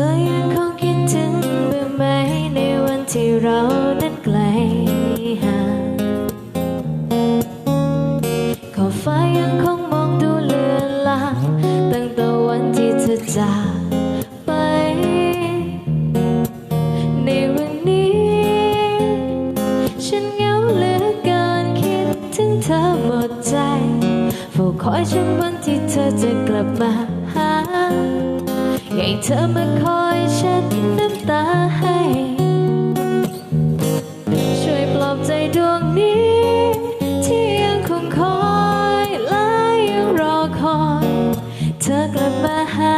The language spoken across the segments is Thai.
ธอยังคงคิดถึงบ้างไหมในวันที่เรานั้นไกลห่างขอบฟ้ายังคงมองดูเลือนลางตั้งแต่วันที่เธอจากไป ในวันนี้ ฉันเหงาเหลือเกินคิดถึงเธอหมดใจเฝ้าคอยฉันวันที่เธอจะกลับมาหา ให้เธอมาคอยเช็ดน้ำตาให้ ช่วยปลอบใจดวงนี้ ที่ยังคงคอยและยังรอคอย เธอกลับมาหา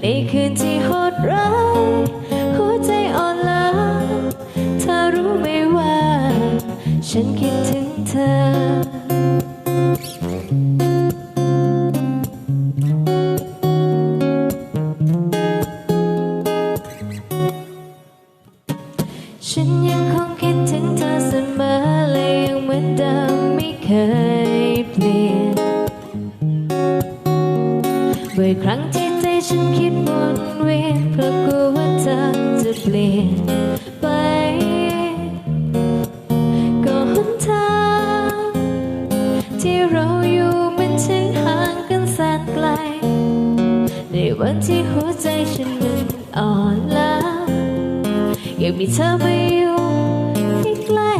ในคืนที่โหดร้ายหัวใจอ่อนล้าเธอรู้ไหมว่า ฉันคิดถึงเธอ บ่อยครั้งที่ใจฉันคิดวนเวียนเพราะกลัวว่าเธอจะเปลี่ยนไปก็หนทางที่เราอยู่มันช่างห่างกันแสนไกล ในวันที่หัวใจฉันมันอ่อนล้ายังมีเธอมาอยู่ที่ใกล้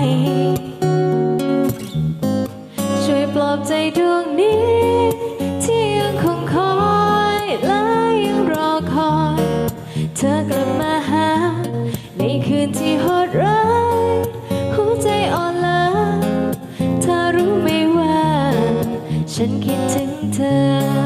ช่วยปลอบใจดวง คืนที่โหดร้ายหัวใจอ่อนล้าเธอรู้ไหมว่า ฉันคิดถึงเธอ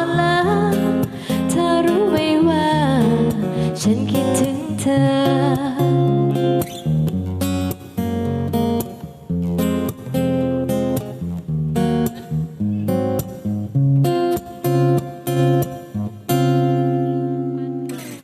น